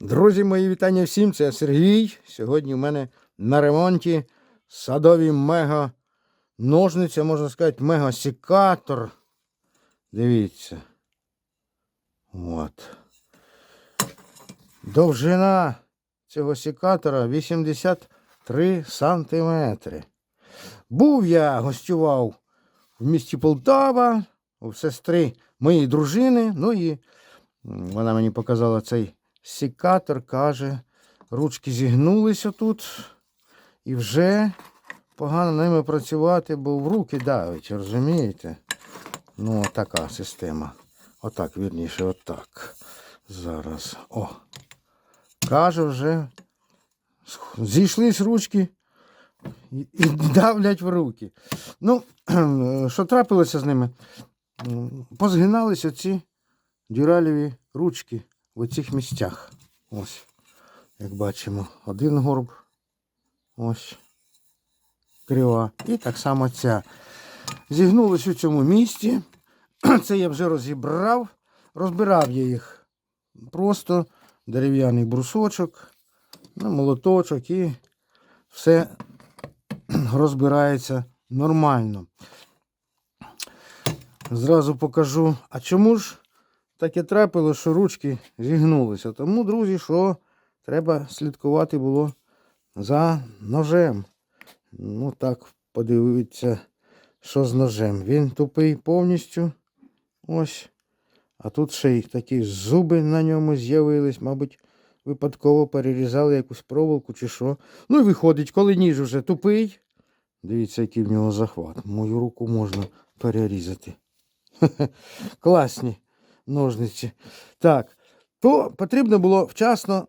Друзі, мої вітання всім. Це Сергій. Сьогодні в мене на ремонті садові мега ножниця, можна сказати, мега-секатор. Дивіться. От. Довжина цього секатора 83 сантиметри. Був я гостював в місті Полтава у сестри моєї дружини. Ну і вона мені показала цей секатор, каже, ручки зігнулися тут. І вже погано ними працювати, бо в руки давить, розумієте? Ну, така система. Отак, вірніше, отак. Зараз. О. Каже, вже зійшлись ручки і, давлять в руки. Ну, що трапилося з ними? Позгиналися ці дюралеві ручки в цих місцях. Ось, як бачимо, один горб. Ось. Крива. І так само ця. Зігнулись у цьому місці. Це я вже розібрав. Розбирав я їх. Просто дерев'яний брусочок, ну, молоточок і все розбирається нормально. Зразу покажу. А чому ж таке трапило, що ручки зігнулися? Тому, друзі, що треба слідкувати було за ножем. Ну так, подивіться, що з ножем. Він тупий повністю. Ось. А тут ще й такі зуби на ньому з'явились, мабуть, випадково перерізали якусь проволоку чи що. Ну і виходить, коли ніж уже тупий. Дивіться, який в нього захват. Мою руку можна перерізати. Класні ножниці. Так, то потрібно було вчасно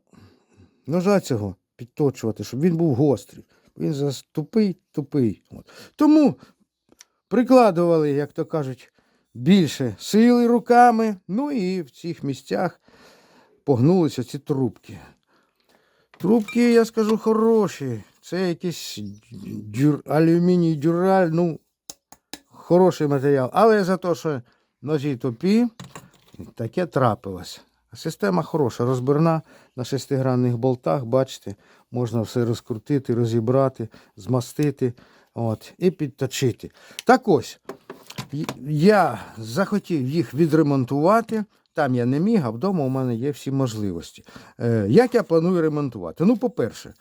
ножа цього підточувати, щоб він був гострий. Він зараз тупий, тупий. От. Тому прикладували, як то кажуть, більше сили руками. Ну і в цих місцях погнулися ці трубки. Трубки, я скажу, хороші. Це якийсь дюр... алюміній дюраль, ну, хороший матеріал. Але за те, що ножі тупі, таке трапилось. Система хороша, розбірна на шестигранних болтах, бачите, можна все розкрутити, розібрати, змастити от, і підточити. Так ось, я захотів їх відремонтувати. Там я не міг, а вдома у мене є всі можливості. Е, як я планую ремонтувати? Ну, по-перше,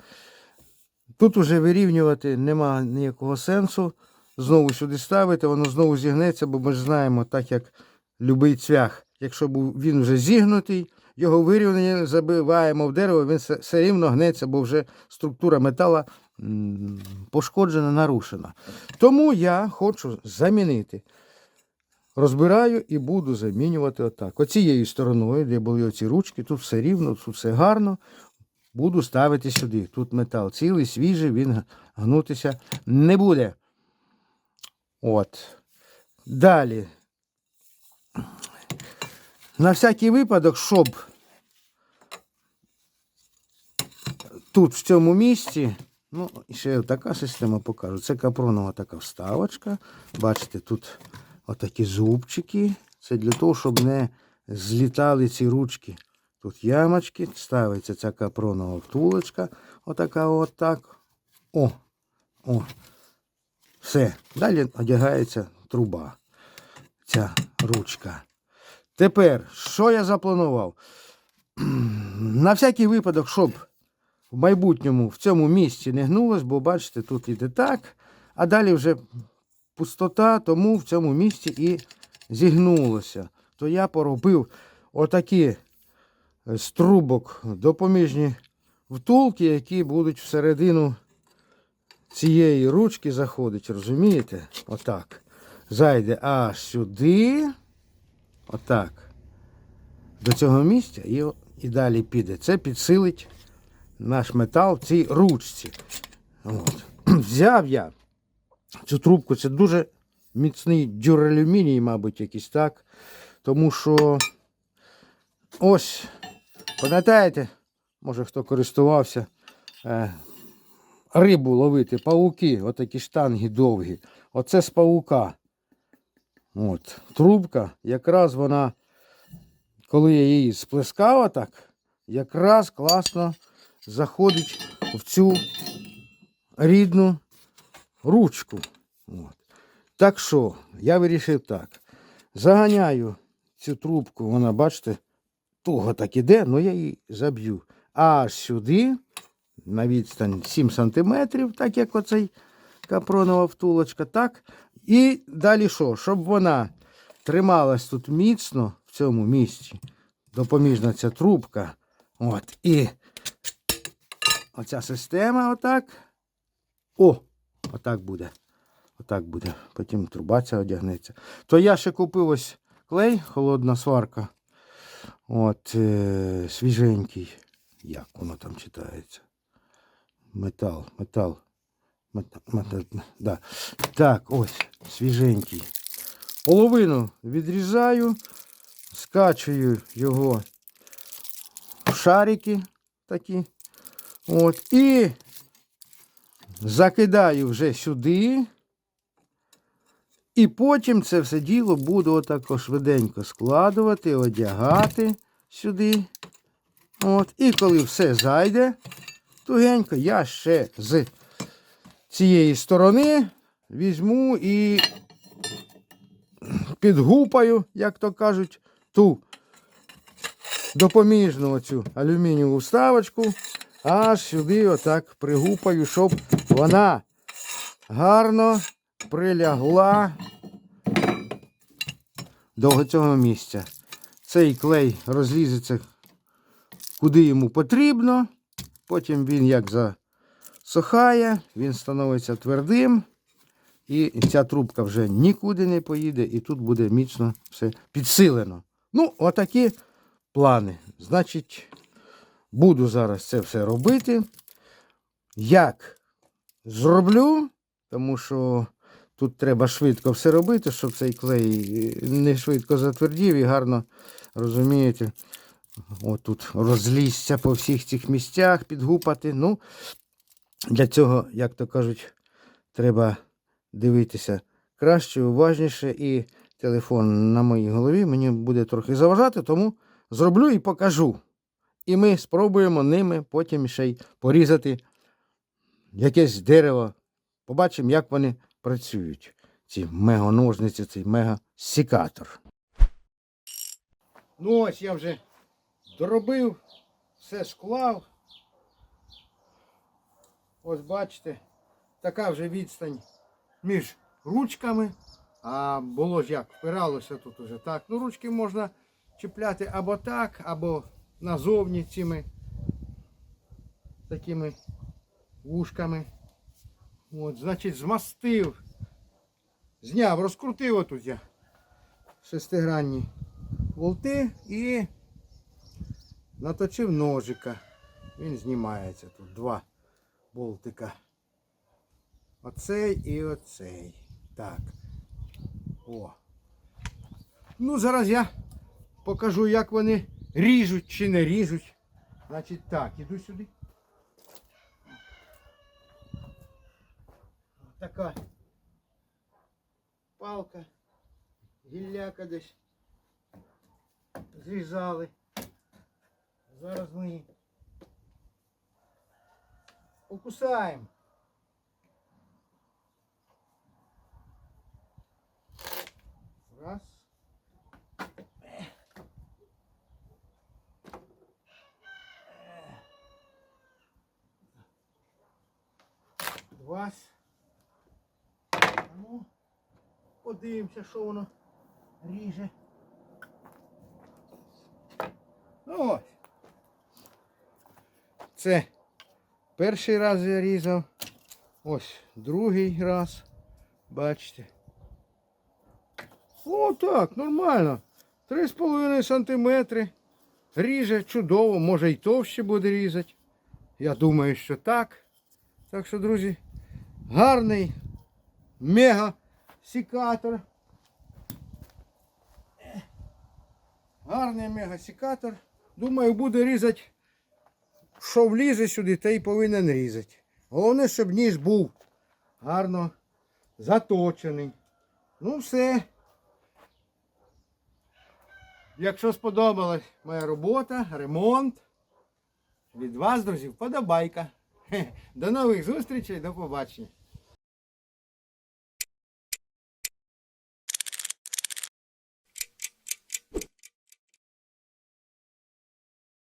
тут уже вирівнювати нема ніякого сенсу. Знову сюди ставити, воно знову зігнеться, бо ми ж знаємо, так як любий цвях, якщо він вже зігнутий, його вирівняння забиваємо в дерево, він все рівно гнеться, бо вже структура метала пошкоджена, нарушена. Тому я хочу замінити. Розбираю і буду замінювати отак. Оцією стороною, де були оці ручки, тут все рівно, тут все гарно. Буду ставити сюди. Тут метал цілий, свіжий, він гнутися не буде. От. Далі. На всякий випадок, щоб тут, в цьому місці, ну, ще така система покажу. Це капронова така вставочка. Бачите, тут отакі зубчики. Це для того, щоб не злітали ці ручки. Тут ямочки, ставиться ця капронова втулочка. Отака отак. О, о. Все. Далі одягається труба. Ця ручка. Тепер, що я запланував? На всякий випадок, щоб в майбутньому в цьому місці не гнулось, бо бачите, тут іде так, а далі вже пустота, тому в цьому місці і зігнулося. То я поробив отакі е, з трубок допоміжні втулки, які будуть всередину цієї ручки заходить, розумієте? Отак. Зайде аж сюди. Отак. До цього місця і, і далі піде. Це підсилить наш метал цій ручці. От. Взяв я цю трубку, це дуже міцний дюралюміній, мабуть, якийсь так. Тому що ось, пам'ятаєте, може хто користувався, е, рибу ловити, пауки, отакі штанги довгі. Оце з паука. От. Трубка, якраз вона, коли я її сплескав так, якраз класно заходить в цю рідну ручку. От. Так що, я вирішив так. Заганяю цю трубку, вона, бачите, туго так іде, але я її заб'ю. Аж сюди, на відстань 7 см, так як оцей капронова втулочка, так. І далі що? Щоб вона трималась тут міцно в цьому місці, допоміжна ця трубка. От, і оця система отак. О, отак буде. Отак буде. Потім труба ця одягнеться. То я ще купив ось клей, холодна сварка. От, е, свіженький. Як воно там читається? Метал, метал. Да. Так, ось, свіженький. Половину відрізаю, скачую його в шарики такі. От, і закидаю вже сюди. І потім це все діло буду отако швиденько складувати, одягати сюди. От. І коли все зайде, тугенько я ще з цієї сторони візьму і підгупаю, як то кажуть, ту допоміжну оцю алюмінієву вставочку, аж сюди отак пригупаю, щоб вона гарно прилягла до цього місця. Цей клей розлізеться куди йому потрібно. Потім він як засохає, він становиться твердим. І ця трубка вже нікуди не поїде, і тут буде міцно все підсилено. Ну, отакі плани. Значить, буду зараз це все робити. Як зроблю, тому що тут треба швидко все робити, щоб цей клей не швидко затвердів і гарно, розумієте, отут розлізся по всіх цих місцях, підгупати. Ну, для цього, як то кажуть, треба дивитися краще, уважніше, і телефон на моїй голові мені буде трохи заважати, тому зроблю і покажу. І ми спробуємо ними потім ще й порізати якесь дерево. Побачимо, як вони працюють. Ці меганожниці, цей мега-сікатор. Ну ось я вже доробив, все склав. Ось бачите, така вже відстань між ручками. А було ж як, впиралося тут уже так. Ну, ручки можна чіпляти або так, або назовні цими такими вушками. От, значить, змастив, зняв, розкрутив отут я шестигранні болти і наточив ножика. Він знімається тут два болтика. Оцей і оцей. Так. О. Ну, зараз я покажу, як вони ріжуть чи не ріжуть. Значить так, іду сюди. Така палка, гілляка десь зрізали. Зараз ми її покусаємо. Раз. Два. Ну, подивимося, що воно ріже. Ну ось. Це перший раз я різав. Ось другий раз. Бачите. О, так, нормально. 3,5 сантиметри. Ріже чудово, може і товще буде різати. Я думаю, що так. Так що, друзі, гарний мега сікатор. Гарний мега сікатор. Думаю, буде різати, що влізе сюди, те й повинен різати. Головне, щоб ніж був гарно заточений. Ну все. Якщо сподобалась моя робота, ремонт, Від вас, друзі, вподобайка. До нових зустрічей, до побачення.